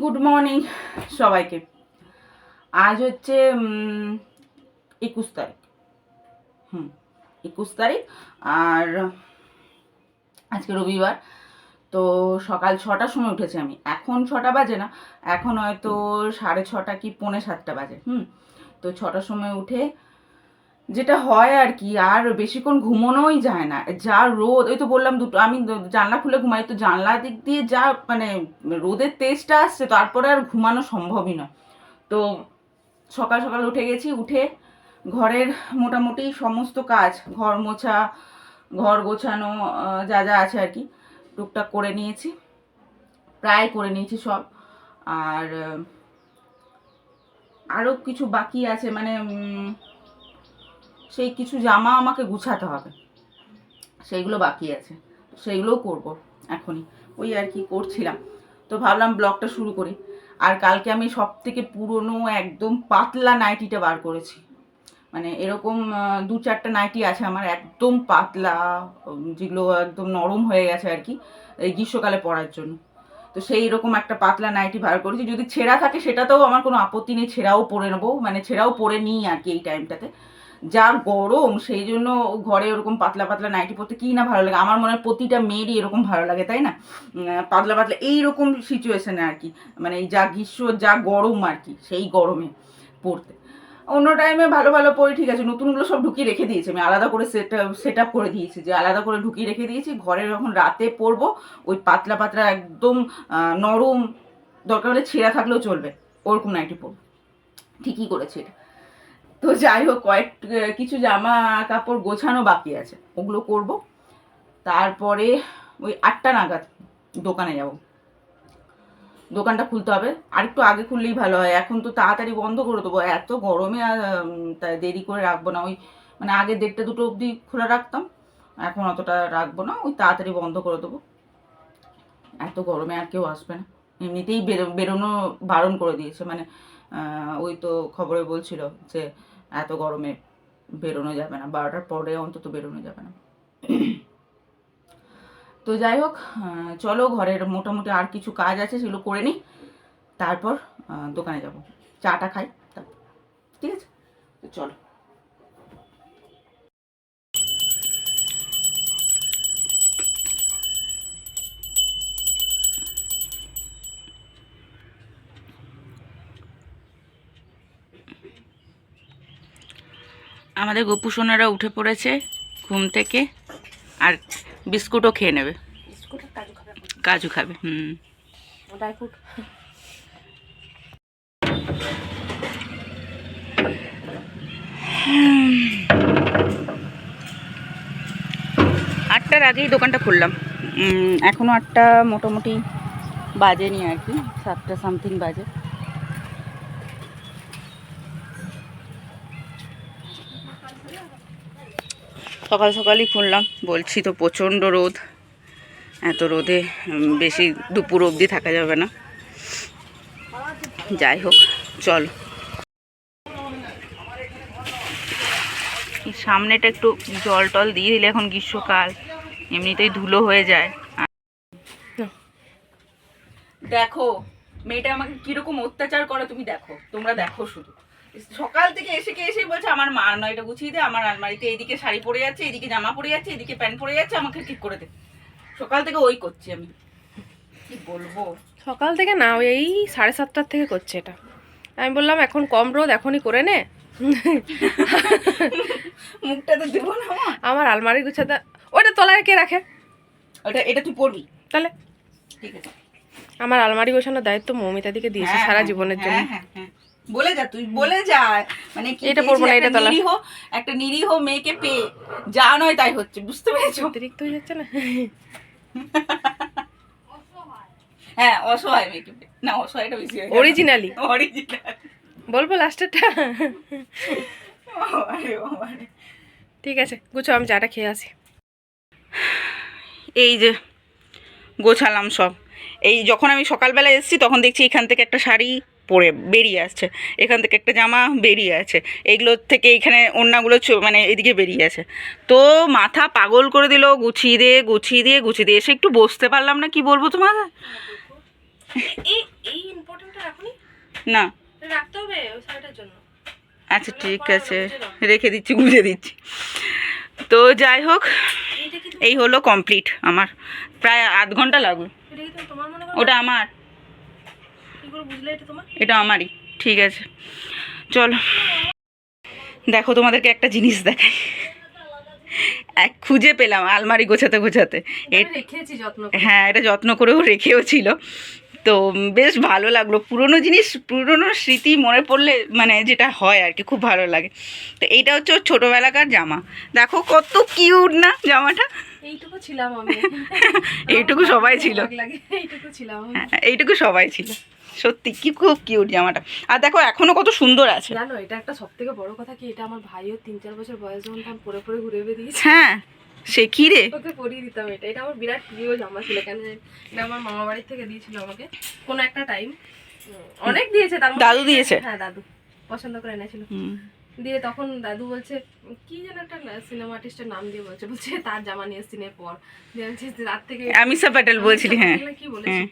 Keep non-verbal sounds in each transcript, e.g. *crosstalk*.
Good morning সবাইকে। আজ হচ্ছে একুশ তারিখ। হুম, একুশ তারিখ। আর আজকে রবিবার, তো সকাল ছটার সময় উঠেছি আমি। এখন ছটা বাজে না, এখন হয়তো সাড়ে ছটা কি পৌনে সাতটা বাজে। হুম, তো ছটার সময় উঠে যেটা হয় আর কি, আর বেশিক্ষণ ঘুমোনোই যায় না। যা রোদ, ওই তো বললাম দুটো, আমি জানলা খুলে ঘুমাই, তো জানলা দিক দিয়ে যা মানে রোদের তেজটা আসছে, তারপরে আর ঘুমানো সম্ভবই নয় তো সকাল সকাল উঠে গেছি, উঠে ঘরের মোটামুটি সমস্ত কাজ, ঘর মোছা, ঘর গোছানো যা যা আছে আর কি, টুকটাক করে নিয়েছি, প্রায় করে নিয়েছি সব। আর, আরও কিছু বাকি আছে মানে সেই কিছু জামা আমাকে গুছাতে হবে। সেইগুলো বাকি আছে। সেইগুলোও করব এখনই। ওই আর কি করছিলাম। তো ভাবলাম ব্লগটা শুরু করি। আর কালকে আমি সব থেকে পুরনো একদম পাতলা নাইটিটা বার করেছি। মানে এরকম দু চারটা নাইটি আছে আমার একদম পাতলা যেগুলো একদম নরম হয়ে গেছে আর কি, এই গ্রীষ্মকালে পরার জন্য। তো সেই রকম একটা পাতলা নাইটি বার করেছি। যদি ছেঁড়া থাকে সেটাতেও আমার কোনো আপত্তি নেই। ছেঁড়াও পরে নেব। মানে ছেঁড়াও পরে নিই আর কি এই টাইমটাতে যা গরম, সেই জন্য ঘরে ওরকম পাতলা পাতলা নাইটি পরতে কি না ভালো লাগে? আমার মনে হয় প্রতিটা মেয়েরই এরকম ভালো লাগে, তাই না? পাতলা পাতলা এইরকম সিচুয়েশনে আর কি মানে যা গ্রীষ্ম, যা গরম আর কি, সেই গরমে পড়তে অন্য টাইমে ভালো ভালো পরে ঠিক আছে, নতুনগুলো সব ঢুকিয়ে রেখে দিয়েছি। আমি আলাদা করে সেট সেট আপ করে দিয়েছি, যে আলাদা করে ঢুকিয়ে রেখে দিয়েছি। ঘরে যখন রাতে পরবো, ওই পাতলা পাতলা একদম নরম দরকার হলে ছেঁড়া থাকলেও চলবে, ওরকম নাইটি পরবো। ঠিকই করেছি এটা। তো যাই হোক, কয়েক কিছু জামা কাপড় গোছানো বাকি আছে। ওগুলো করব। তারপরে ওই আটটা নাগাদ দোকানে যাব। দোকানটা খুলতে হবে। আর একটু আগে খুললেই ভালো হয়। এখন তো তাড়াতাড়ি বন্ধ করে দেবো। এত গরমে দেরি করে রাখব না। ওই মানে আগে দেড়টা দুটো অবধি খোলা রাখতাম। এখন অতটা রাখব না। ওই তাড়াতাড়ি বন্ধ করে দেবো। এত গরমে আর কেউ আসবে না। এমনিতেই বেরো, বেরোনো বারণ করে দিয়েছে। মানে ওই তো খবরে বলছিল যে এত গরমে বেরোনো যাবে না। বারোটার পরে অন্তত বেরোনো যাবে না। তো যাই হোক চলো ঘরের মোটামুটি আর কিছু কাজ আছে সেগুলো করে নিই। তারপর দোকানে যাব। চাটা খাই। তারপর। ঠিক আছে? চলো। আমাদের গোপু সোনারা উঠে পড়েছে ঘুম থেকে আর বিস্কুটও খেয়ে নেবে। কাজু খাবে হুম। আটটার আগেই দোকানটা খুললাম। উম, এখনও আটটা মোটামুটি বাজেনি আর কি সাতটা সামথিং বাজে। সকাল সকালই খুললাম। বলছি তো প্রচণ্ড রোদ। এত রোদে বেশি দুপুর অবধি থাকা যাবে না। যাই হোক, চল। সামনেটা একটু জল টল দিয়ে দিলে এখন গ্রীষ্মকাল, এমনিতেই ধুলো হয়ে যায়। দেখো, মেয়েটা আমাকে কীরকম অত্যাচার করে, তুমি দেখো, তোমরা দেখো শুধু। সকাল থেকে এসে কে এসেই বলছে আমার মা নয়টা গুছিয়ে দে আমার আলমারিতে এইদিকে শাড়ি পরে যাচ্ছে এদিকে জামা পরে যাচ্ছে এদিকে প্যান্ট পরে যাচ্ছে আমাকে ঠিক করে দে। সকাল থেকে ওই করছি আমি। কি বলব? সকাল থেকে না ওই এই সাড়ে সাতটার থেকে করছে এটা। আমি বললাম এখন কম রোদ এখনই করে নে। মুখটা তো দেবো না আমার। আলমারি গুছাতে ওইটা তলায় কে রাখে? ওটা এটা তুই পড়বি তাহলে? ঠিক আছে। আমার আলমারি গোছানোর দায়িত্ব মৌমিতা দিকে দিয়েছে হ্যাঁ, সারা হ্যাঁ, জীবনের হ্যাঁ, জন্য। হ্যাঁ, হ্যাঁ। বলে যা তুই বলে যা। মানে কি এটা পরবো না, এটা একটা নিরীহ একটা নিরীহ মেয়েকে পেয়ে যা নয় তাই হচ্ছে বুঝতে পেরেছ? অতিরিক্ত হয়ে যাচ্ছে না? হ্যাঁ অসহায় মেয়েকে পেয়ে। না অসহায়টা বেশি হয়ে অরিজিনালি অরিজিনাল বলব লাস্টেরটা? ঠিক আছে গুছো আমি চাটা খেয়ে আসি। এই যে গোছালাম সব। এই যখন আমি সকালবেলা এসেছি তখন দেখছি এখান থেকে একটা শাড়ি পরে বেরিয়ে আসছে। এখান থেকে একটা জামা বেরিয়ে আছে। এইগুলোর থেকে এখানে অন্যগুলো মানে এদিকে বেরিয়ে আছে। তো মাথা পাগল করে দিল গুছিয়ে দিয়ে গুছিয়ে দিয়ে গুছিয়ে দিয়ে এসে একটু বসতে পারলাম না কি বলব তোমার না। রাখতে হবে জন্য। আচ্ছা ঠিক আছে। রেখে দিচ্ছি গুঁজে দিচ্ছি। তো যাই হোক এই হলো কমপ্লিট আমার। প্রায় আধ ঘণ্টা লাগল। মনে ওটা আমার। করে বুঝলে এটা তোমার? এটা আমারই ঠিক আছে। চলো। দেখো তোমাদেরকে একটা জিনিস দেখাই। এক খুঁজে পেলাম আলমারি গোছাতে গোছাতে। হ্যাঁ এটা যত্ন করেও রেখেও ছিল। তো বেশ ভালো লাগল। পুরনো জিনিস পুরনো স্মৃতি মনে পড়লে মানে যেটা হয় আর কি খুব ভালো লাগে। তো এইটা হচ্ছে ওর ছোটোবেলাকার জামা। দেখো কত কিউট না জামাটা? এইটুকু ছিলাম আমি। এইটুকু সবাই ছিল। এইটুকু ছিলাম হ্যাঁ, এইটুকু সবাই ছিল। সত্যি কি খুব কিউট জামাটা। আর দেখো এখনও কত সুন্দর আছে। জানো এটা একটা সব থেকে বড় কথা কি এটা আমার ভাইও তিন চার বছর বয়স যখন তখন পরে পরে ঘুরে বেরিয়েছে হ্যাঁ সে কি রে? ওকে পরিয়ে দিতাম এটা। এটা আমার বিরাট প্রিয় জামা ছিল কেন? এটা আমার মামা বাড়ির থেকে দিয়েছিল আমাকে। কোনো একটা টাইম অনেক দিয়েছে তার দাদু দিয়েছে? হ্যাঁ দাদু। পছন্দ করে এনেছিল। দিয়ে তখন দাদু বলছে কি যেন একটা সিনেমা আর্টিস্টের নাম দিয়ে বলছে বলছে তার জামা নিয়ে সিনে পর। দিয়ে তার থেকে আমিষা প্যাটেল বলছিলি হ্যাঁ। কি বলেছে? হ্যাঁ।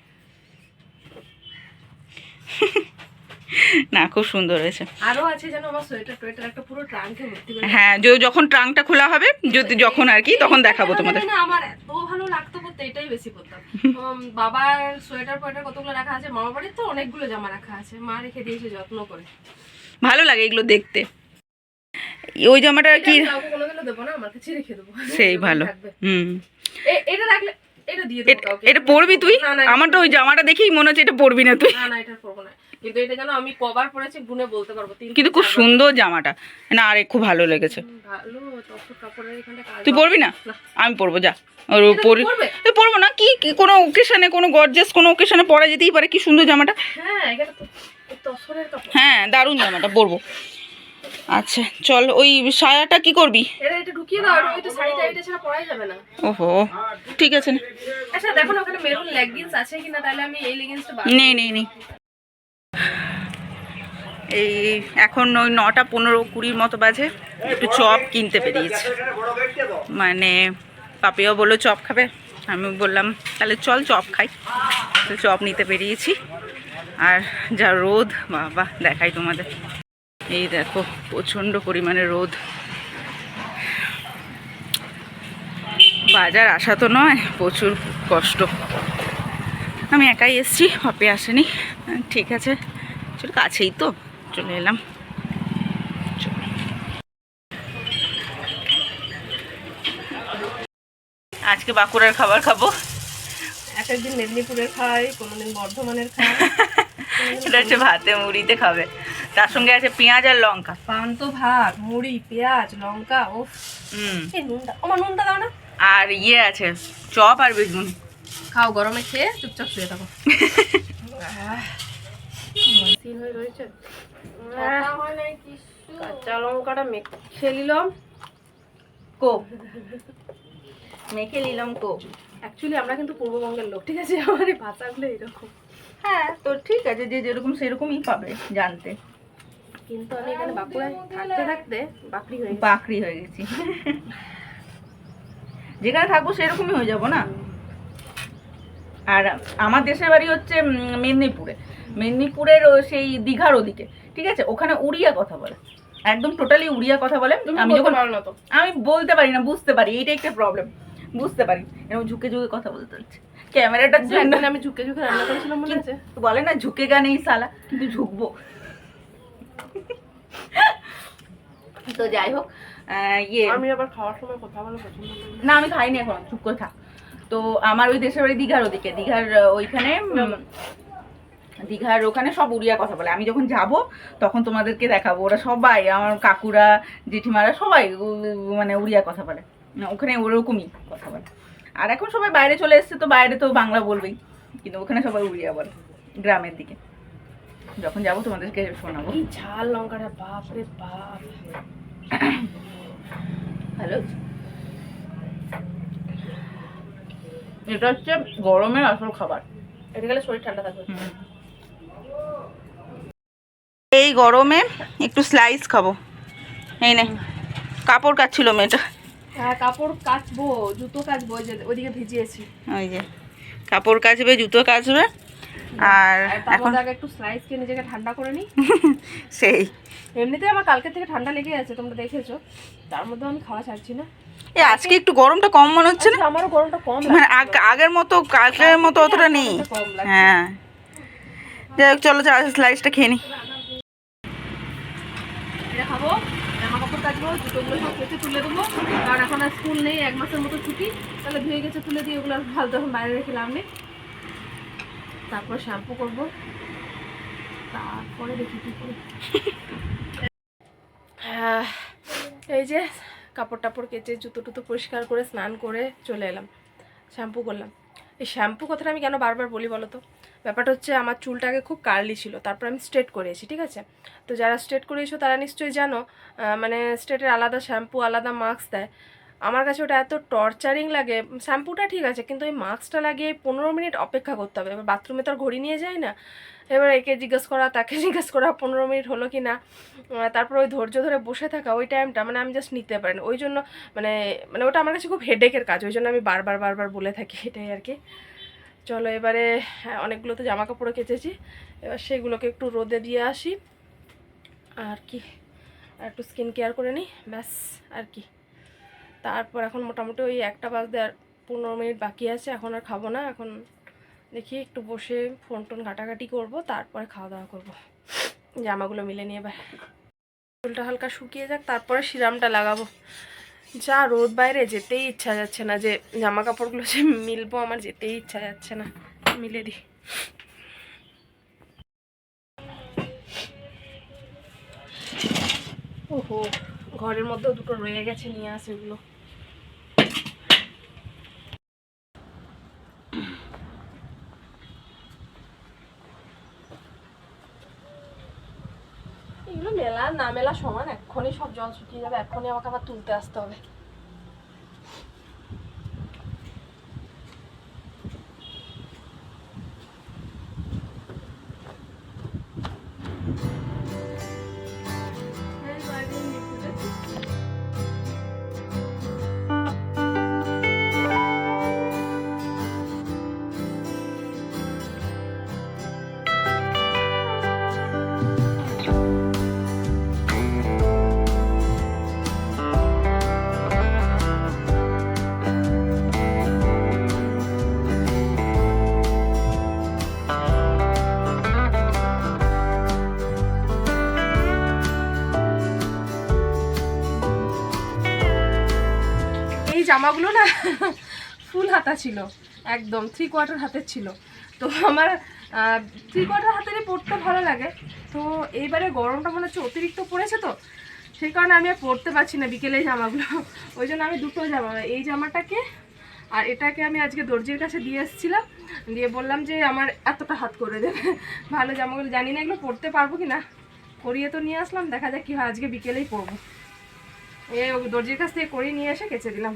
না খুব সুন্দর হয়েছে। আরও আছে যেন আমার সোয়েটার টোয়েটার একটা পুরো ট্রাঙ্কে ভর্তি করে হ্যাঁ যে- যখন ট্রাঙ্কটা খোলা হবে যদি যখন আর কি তখন দেখাবো তোমাদের। না আমার এত ভালো লাগতো করতে এটাই বেশি করতাম *laughs* বাবার সোয়েটার ফোয়েটার কতগুলো রাখা আছে? মামা বাড়ির তো অনেকগুলো জামা রাখা আছে। মা রেখে দিয়েছে যত্ন করে। ভালো লাগে এগুলো দেখতে। ওই জামাটা কি রেখে দেবো। সেই ভালো। হুম। এটা রাখলে এটা দিয়ে কাউকে। এটা পরবি তুই? না না। আমার তো ওই জামাটা দেখেই মনে হচ্ছে এটা পরবি না তুই। না না এটা পরবো না। কিন্তু এটা যেন আমি কবার পরেছি গুনে বলতে পারব কিন্তু খুব সুন্দর জামাটা। না আরে খুব ভালো লেগেছে। ভালো কাপড়ের এখানটা তুই পরবি না। আমি পরবো যা। এটা পরি পরবে? তুই পরবো না। কি কি কোনো ওকেশনে কোনো গর্জেস কোনো ওকেশনে পরা যেতেই পারে। কি সুন্দর জামাটা। হ্যাঁ এখানে তো হ্যাঁ দারুণ জামাটা পরবো। আচ্ছা চল ওই সায়াটা কি করবি? ওহো ঠিক আছে নেই নেই নেই এই এখন ওই নটা পনেরো কুড়ির মতো বাজে একটু চপ কিনতে পেরিয়েছি মানে পাপিও বলল চপ খাবে আমি বললাম তাহলে চল চপ খাই। তো চপ নিতে পেরিয়েছি আর যা রোদ বাবা দেখাই তোমাদের। এই দেখো প্রচণ্ড পরিমাণে রোদ। বাজার আসা তো নয় প্রচুর কষ্ট। আমি একাই এসছি পাপি আসেনি। ঠিক আছে। চল কাছেই তো চলে এলাম। আজকে বাঁকুড়ার খাবার খাব। এক একদিন মেদিনীপুরের খাই কোনোদিন বর্ধমানের খাই *laughs* এটা হচ্ছে ভাতে মুড়িতে খাবে। তার সঙ্গে আছে পেঁয়াজ আর লঙ্কা। পান্ত ভাত মুড়ি পেঁয়াজ লঙ্কা ও হুম। নুনটা আমার নুনটা দাও না। আর ইয়ে আছে চপ আর বেগুন। খাও গরমে খেয়ে চুপচাপ শুয়ে থাকো। হয়ে কাঁচা লঙ্কাটা মেখে নিলাম। কো। মেখে নিলাম কো। অ্যাকচুয়ালি আমরা কিন্তু পূর্ববঙ্গের লোক ঠিক আছে? আমার এই ভাষাগুলো এরকম হ্যাঁ তো ঠিক আছে যে যেরকম সেরকমই পাবে জানতে। কিন্তু আমি এখানে বাঁকুড়ায় থাকতে থাকতে বাকরি হয়ে বাকরি হয়ে গেছি। যেখানে থাকব সেরকমই হয়ে যাব না? আর আমার দেশের বাড়ি হচ্ছে মেদিনীপুরে। মেদিনীপুরের সেই দীঘার ওদিকে ঠিক আছে? ওখানে উড়িয়া কথা বলে। একদম টোটালি উড়িয়া কথা বলে। আমি বলতে যখন পারো না তো। আমি বলতে পারি না বুঝতে পারি। এইটা একটা প্রবলেম বুঝতে পারি। এরকম ঝুঁকে ঝুঁকে কথা বলতে হচ্ছে। ক্যামেরাটার জন্য আমি ঝুঁকে ঝুঁকে রান্না করেছিলাম মনে আছে। বলে না ঝুঁকে গা নেই সালা কিন্তু ঝুঁকবো। তো যাই হোক ইয়ে। আমি আবার খাওয়ার সময় কথা বলা পছন্দ না। আমি খাইনি এখন চুপ করে থাক। তো আমার ওই দেশের বাড়ি দীঘার ওদিকে দীঘার ওইখানে দীঘার ওখানে সব উড়িয়া কথা বলে। আমি যখন যাব তখন তোমাদেরকে দেখাবো। ওরা সবাই আমার কাকুরা জেঠিমারা সবাই মানে উড়িয়া কথা বলে। ওখানে ওরকমই কথা বলে। আর এখন সবাই বাইরে চলে এসছে তো বাইরে তো বাংলা বলবেই। কিন্তু ওখানে সবাই উড়িয়া বলে গ্রামের দিকে। যখন যাব তোমাদেরকে শোনাবো এই ঝাল লঙ্কাটা বাপ রে বাপ। হ্যালো এটা হচ্ছে গরমের আসল খাবার। এটা গেলে শরীর ঠান্ডা থাকবে। এই গরমে একটু স্লাইস খাব। এই নে কাপড় কাচ্ছিল মেয়েটা। হ্যাঁ কাপড় কাচবো জুতো কাচবো ওই যে ওইদিকে ভিজিয়েছি। ওই যে কাপড় কাচবে জুতো কাচবে। আর এখন আগে একটু স্লাইস খেয়ে নিজেকে ঠান্ডা করে নিই *laughs* সেই। এমনিতেই আমার কালকে থেকে ঠান্ডা লেগে আছে তোমরা দেখেছ। তার মধ্যে আমি খাওয়া ছাড়ছি না। এ আজকে একটু গরমটা কম মনে হচ্ছে না? আমারও গরমটা কম মানে আগের মতো কালকের মতো অতটা নেই। হ্যাঁ। যাই হোক চলো চা স্লাইসটা খেয়ে নি। খাব। জামা কাপড় কাচবো জুতোগুলো সব কেচে তুলে দেবো। কারণ এখন আর স্কুল নেই এক মাসের মতো ছুটি। তাহলে ধুয়ে গেছে তুলে দিয়ে ওগুলো আর ফালতু এখন বাইরে রেখে লাভ নেই। তারপর শ্যাম্পু করব। তারপরে দেখি কি করি। এই যে কাপড় টাপড় কেচে জুতো টুতো পরিষ্কার করে স্নান করে চলে এলাম। শ্যাম্পু করলাম। এই শ্যাম্পু কথাটা আমি কেন বারবার বলি বলো তো? ব্যাপারটা হচ্ছে আমার চুলটাকে খুব কার্লি ছিল, তারপর আমি স্ট্রেট করেছি ঠিক আছে? তো যারা স্ট্রেট করিয়েছো তারা নিশ্চয়ই জানো মানে স্ট্রেটের আলাদা শ্যাম্পু আলাদা মাস্ক দেয়। আমার কাছে ওটা এত টর্চারিং লাগে। শ্যাম্পুটা ঠিক আছে কিন্তু ওই মাস্কটা লাগিয়ে পনেরো মিনিট অপেক্ষা করতে হবে। এবার বাথরুমে তো আর ঘড়ি নিয়ে যায় না। এবার একে জিজ্ঞেস করা তাকে *laughs* জিজ্ঞেস করা পনেরো মিনিট হলো কি না। তারপর ওই ধৈর্য ধরে বসে থাকা ওই টাইমটা মানে আমি জাস্ট নিতে পারি ওই জন্য মানে মানে ওটা আমার কাছে খুব হেডেকের কাজ ওই জন্য আমি বারবার বারবার বলে থাকি এটাই আর কি। চলো এবারে হ্যাঁ, অনেকগুলো তো জামা কাপড়ও কেচেছি। এবার সেগুলোকে একটু রোদে দিয়ে আসি। আর কি আর একটু স্কিন কেয়ার করে নিই ব্যাস আর কি। তারপর এখন মোটামুটি ওই একটা বাজতে আর পনেরো মিনিট বাকি আছে, এখন আর খাব না। এখন দেখি একটু বসে ফোন টোন ঘাটাঘাটি করব, তারপরে খাওয়া দাওয়া করব। জামাগুলো মিলে নিয়ে এবার চুলটা হালকা শুকিয়ে যাক, তারপরে সিরামটা লাগাবো। যা রোদ বাইরে, যেতেই ইচ্ছা যাচ্ছে না যে জামা কাপড়গুলো যে মিলবো, আমার যেতেই ইচ্ছা যাচ্ছে না। মিলে দিই ওহো, ঘরের মধ্যেও দুটো রয়ে গেছে নিয়ে আসে এগুলো। মেলা না, মেলা সমান, এক্ষুনি সব জল শুকিয়ে যাবে, এক্ষুনি আমাকে আবার তুলতে আসতে হবে। জামাগুলো না ফুল হাতা ছিল, একদম থ্রি কোয়ার্টার হাতের ছিল। তো আমার থ্রি কোয়ার্টার হাতেরই পরতে ভালো লাগে। তো এইবারে গরমটা মনে হচ্ছে অতিরিক্ত পড়েছে তো, সেই কারণে আমি আর পরতে পারছি না বিকেলে জামাগুলো। *laughs* ওই জন্য আমি দুটো জামা, এই জামাটাকে আর এটাকে আমি আজকে দর্জির কাছে দিয়ে এসেছিলাম। দিয়ে বললাম যে আমার এতটা হাত করে দেবে। *laughs* ভালো জামাগুলো, জানি না এগুলো পরতে পারব কি না। করিয়ে তো নিয়ে আসলাম, দেখা যাক কী হয়, আজকে বিকেলেই পরবো। এ দর্জির কাছ থেকে করিয়ে নিয়ে এসে কেচে দিলাম।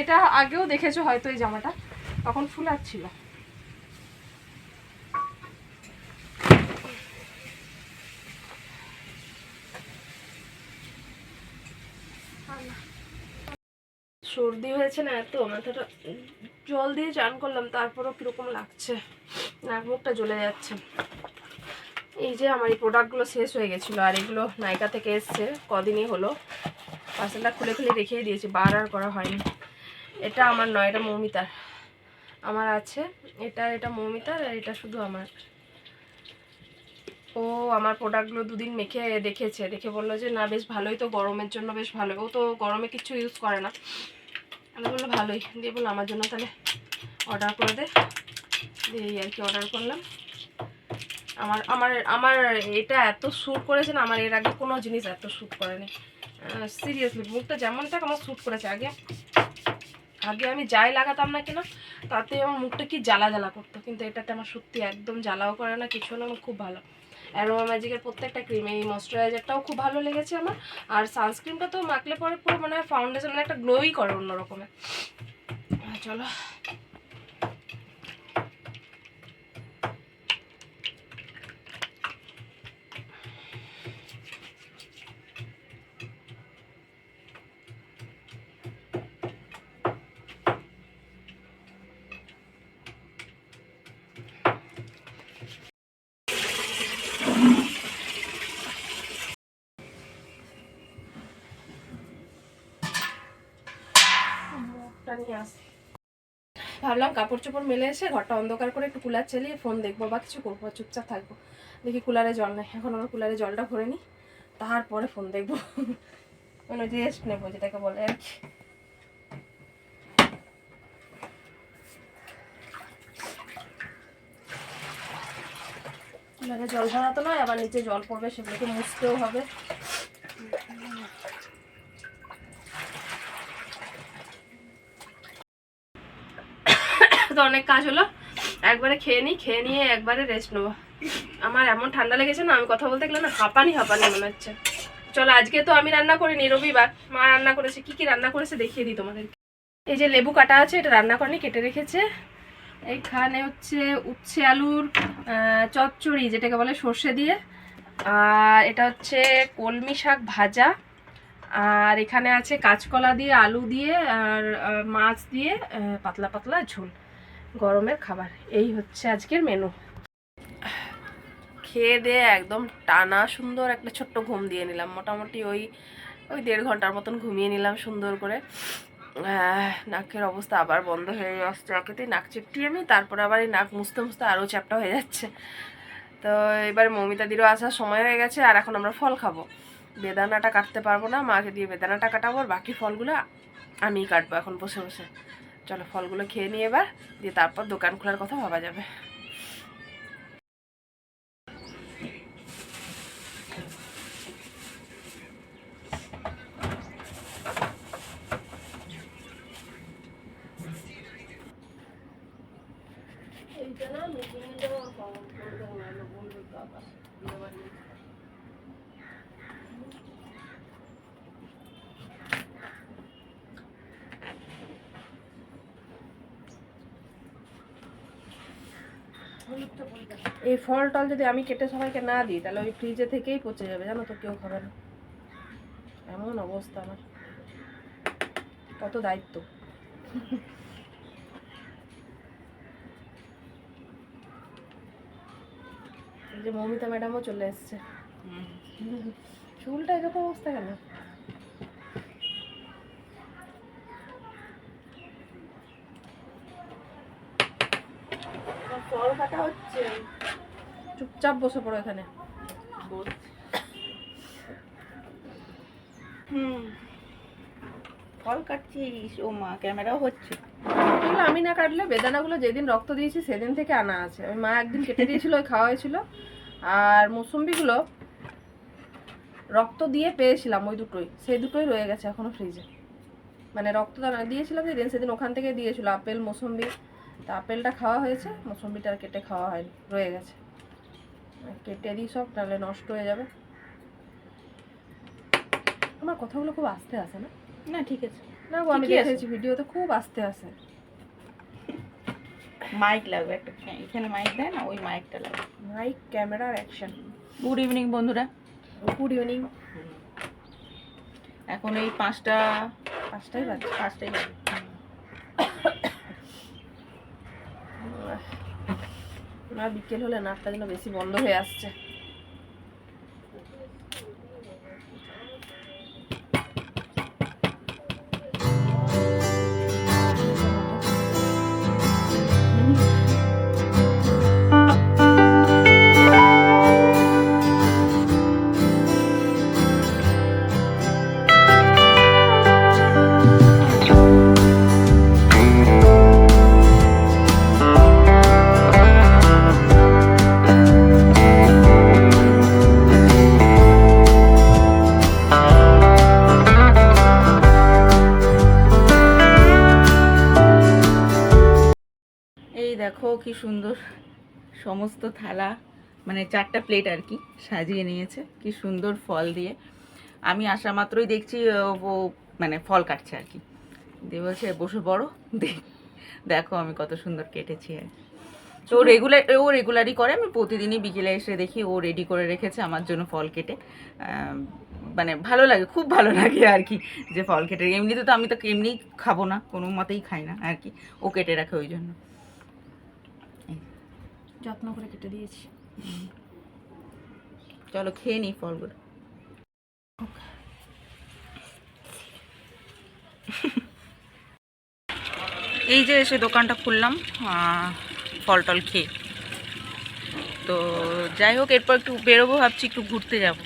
এটা আগেও দেখেছ হয়তো এই জামাটা? তখন ফুলাচ্ছিল সর্দি হয়েছে না এত, মাথাটা জল দিয়ে চান করলাম, তারপরও কীরকম লাগছে? নাক মুখটা জ্বলে যাচ্ছে। এই যে আমার এই প্রোডাক্টগুলো শেষ হয়ে গেছিল, আর এগুলো নাইকা থেকে এসছে, কদিনই হলো। পার্সেলটা খুলে খুলে রেখেই দিয়েছি, বার আর করা হয়নি। এটা আমার নয়, এটা মৌমিতার। আমার আছে, এটা এটা মৌমিতার আর এটা শুধু আমার। ও আমার প্রোডাক্টগুলো দুদিন মেখে দেখেছে, দেখে বলল যে, না, বেশ ভালোই তো, গরমের জন্য বেশ ভালো। ও তো গরমে কিছু ইউজ করে না। আমি বলল ভালোই। দিয়ে বলল, আমার জন্য তাহলে অর্ডার করে দে। এই আর কি অর্ডার করলাম। আমার আমার আমার এটা এত শ্যুট করেছে না, আমার এর আগে কোনো জিনিস এত শ্যুট করেনি। সিরিয়াসলি মুখটা যেমন থাক আমার শ্যুট করেছে। আগে আগে আমি যাই লাগাতাম না কেন, তাতে আমার মুখটা কি জ্বালা জ্বালা করতো, কিন্তু এটাতে আমার সত্যি একদম জ্বালাও করে না, কিছু না, আমার খুব ভালো। অ্যারোমা ম্যাজিকের প্রত্যেকটা ক্রিম এই ময়শ্চারাইজারটাও খুব ভালো লেগেছে আমার, আর সানস্ক্রিনটা তো মাখলে পরে পুরো মানে ফাউন্ডেশন একটা গ্লোই করে অন্য রকমের নিয়ে আস। ভাবলাম কাপড় চোপড় মেলে এসে ঘরটা অন্ধকার করে একটু কুলার চালিয়ে ফোন দেখব বা কিছু করব, চুপচাপ থাকব। দেখি কুলারে জল নেই। এখন আমার কুলারে জলটা ভরে নিই, তারপরে ফোন দেখব। মানে রেস্ট নেব যেটাকে বলে আর কি। কুলারে জল ভরা তো নয়, আবার নিচে জল পড়বে, সেগুলোকে মুছতেও হবে তো অনেক কাজ হলো, একবারে খেয়ে নিই, খেয়ে নিয়ে একবারে রেস্ট নেব। আমার এমন ঠান্ডা লেগেছে না, আমি কথা বলতে গেলে না হাঁপানি হাঁপানি মনে হচ্ছে। চলো, আজকে তো আমি রান্না করিনি, রবিবার। মা রান্না করেছে, কি কি রান্না করেছে দেখিয়ে দিই তোমাদের এই যে লেবু কাটা আছে, এটা রান্না করেনি, কেটে রেখেছে। এইখানে হচ্ছে উচ্ছে আলুর চচ্চড়ি, যেটাকে বলে সর্ষে দিয়ে। আর এটা হচ্ছে কলমি শাক ভাজা। আর এখানে আছে কাঁচকলা দিয়ে, আলু দিয়ে, আর মাছ দিয়ে পাতলা পাতলা ঝোল। গরমের খাবার। এই হচ্ছে আজকের মেনু খেয়ে দিয়ে একদম টানা সুন্দর একটা ছোট্ট ঘুম দিয়ে নিলাম। মোটামুটি ওই ওই দেড় ঘণ্টার মতন ঘুমিয়ে নিলাম সুন্দর করে। নাকের অবস্থা আবার বন্ধ হয়ে আসছে। একেতেই নাক চিপটি আমি তারপরে আবার এই নাক মুছতে মুছতে আরও চ্যাপটা হয়ে যাচ্ছে। তো এবার মমিতাদিরও আসার সময় হয়ে গেছে, আর এখন আমরা ফল খাব। বেদানাটা কাটতে পারব না, মাকে দিয়ে বেদানাটা কাটাবো, আর বাকি ফলগুলো আমিই কাটবো এখন বসে বসে। চলো ফলগুলো খেয়ে নিয়ে এবার দিয়ে তারপর দোকান খোলার কথা ভাবা যাবে এইটা না মিটিংয়ে বলবে তো আবার এই ফল টল যদি আমি কেটে সবাইকে না দিই তাহলে ওই ফ্রিজে থেকেই পচে যাবে জানো তো কেউ খাবে না। এমন অবস্থা আমার। কত দায়িত্ব। এই যে মৌমিতা ম্যাডামও চলে এসছে। চুলটা এরকম অবস্থা কেন? ফল কাটা হচ্ছে চুপচাপ বসে পড়ো এখানে। হুম। ফল কাটছিস? ও মা ক্যামেরাও হচ্ছে। এগুলো আমি না কাটলে বেদানাগুলো যেদিন রক্ত দিয়েছি সেদিন থেকে আনা আছে। ওই মা একদিন কেটে দিয়েছিল ওই খাওয়া হয়েছিল আর মৌসুম্বিগুলো রক্ত দিয়ে পেয়েছিলাম ওই দুটোই। সেই দুটোই রয়ে গেছে এখনও ফ্রিজে মানে রক্তদান দিয়েছিলাম যেদিন সেদিন ওখান থেকে দিয়েছিল আপেল মৌসুম্বি। তা আপেলটা খাওয়া হয়েছে মৌসুম্বিটা আর কেটে খাওয়া হয়নি রয়ে গেছে। কেটে দিই সব তাহলে নষ্ট হয়ে যাবে। আমার কথাগুলো খুব আস্তে আসে না? না ঠিক আছে। না আমি। দেখেছি ভিডিওতে খুব আস্তে আসে। মাইক লাগবে একটা। এখানে মাইক দেয় না ওই মাইকটা লাগবে। মাইক ক্যামেরার অ্যাকশন গুড ইভিনিং বন্ধুরা। গুড ইভিনিং এখন এই পাঁচটা পাঁচটাই বাজে। পাঁচটাই বাজে। না বিকেল হলে নাকটা যেন বেশি বন্ধ হয়ে আসছে। কি সুন্দর সমস্ত থালা মানে চারটা প্লেট আর কি, সাজিয়ে নিয়েছে। কি সুন্দর ফল দিয়ে। আমি আসা মাত্রই দেখছি, ও মানে ফল কাটছে আর কি। দিয়ে বলছে, বসে পড়ো দেখ- আমি কত সুন্দর কেটেছি আর। তো ও রেগুলার ও রেগুলারই করে, আমি প্রতিদিনই বিকেলে এসে দেখি ও রেডি করে রেখেছে আমার জন্য ফল কেটে। মানে ভালো লাগে, খুব ভালো লাগে আর কি, যে ফল কেটে। এমনিতে তো আমি তো এমনি খাব না, কোনো মতেই খাই না আর কি। ও কেটে রাখে ওই জন্য। যত্ন করে কেটে দিয়েছি। চলো খেয়ে নিই ফলগুলো। এই যে এসে দোকানটা খুললাম ফল টল খেয়ে। তো যাই হোক এরপর একটু বেরোবো ভাবছি একটু ঘুরতে যাব।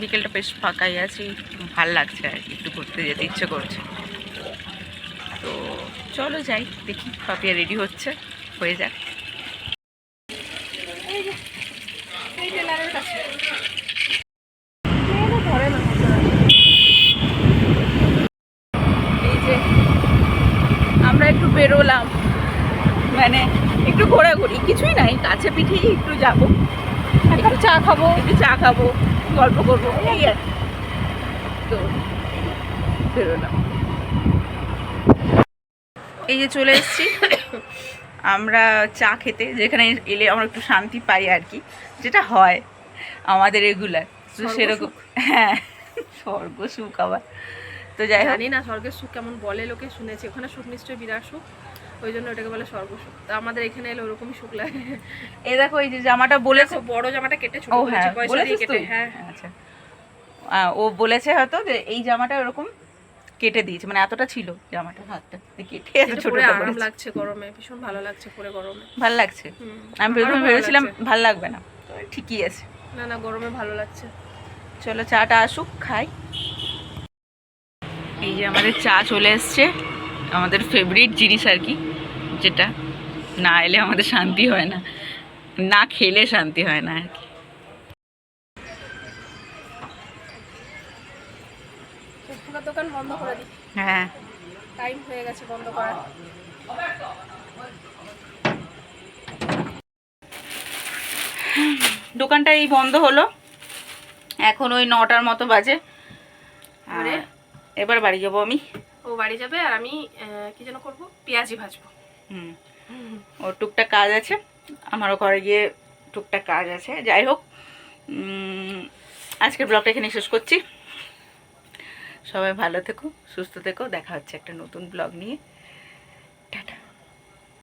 বিকেলটা বেশ ফাঁকাই আছি ভালো লাগছে আর কি একটু ঘুরতে যেতে ইচ্ছে করছে। তো চলো যাই দেখি পাপিয়া রেডি হচ্ছে হয়ে যাক এই যে এই টেলারের কাছে মেয়েরা ধরে না এই যে আমরা একটু বেরোলাম মানে ঘোরাঘুরি কিছুই নাই কাছে পিঠেই একটু যাব। একটু চা খাব। একটু চা খাব গল্প করব এই আর তো বেরোলাম। এই যে চলে এসেছি। আমরা চা খেতে যেখানে এলে আমরা একটু শান্তি পাই আর কি। যেটা হয় আমাদের রেগুলার। তো সেরকম হ্যাঁ স্বর্গ সুখ আবার। তো যাই হোক। জানি না স্বর্গের সুখ কেমন বলে লোকে শুনেছি। ওখানে সুখ নিশ্চয়ই বিরাট সুখ। ওই জন্য ওটাকে বলে তো আমাদের এখানে এলে ওরকমই সুখ লাগে। এই দেখো এই যে জামাটা বলেছে বড় জামাটা কেটে ছোট হ্যাঁ কেটে হ্যাঁ। আচ্ছা। ও বলেছে হয়তো যে এই জামাটা ওরকম কেটে দিয়েছে মানে এতটা ছিল জামাটা হাতটা। কেটে এত ছোট আরাম লাগছে গরমে ভীষণ ভালো লাগছে পরে গরমে। ভালো লাগছে? আমি ভেবেছিলাম। ভালো লাগবে না। ঠিকই আছে। না না গরমে ভালো লাগছে। চলো চাটা আসুক খাই। এই যে আমাদের চা চলে এসছে। আমাদের ফেভারিট জিনিস আর কি। যেটা না এলে আমাদের শান্তি হয় না। না খেলে শান্তি হয় না আর কি। দোকান বন্ধ করে দিই। হ্যাঁ। টাইম হয়ে গেছে বন্ধ করার। দোকানটা এই বন্ধ হলো। এখন ওই নটার মতো বাজে। আর? এবার বাড়ি যাব আমি। ও বাড়ি যাবে আর আমি কি যেন করব? পেঁয়াজি ভাজবো। হুম। ওর টুকটাক কাজ আছে, আমারও ঘরে গিয়ে টুকটাক কাজ আছে। যাই হোক আজকের ব্লগটা এখানে শেষ করছি। সবাই ভালো থেকো, সুস্থ থেকো, দেখা হচ্ছে একটা নতুন ব্লগ নিয়ে। টাটা।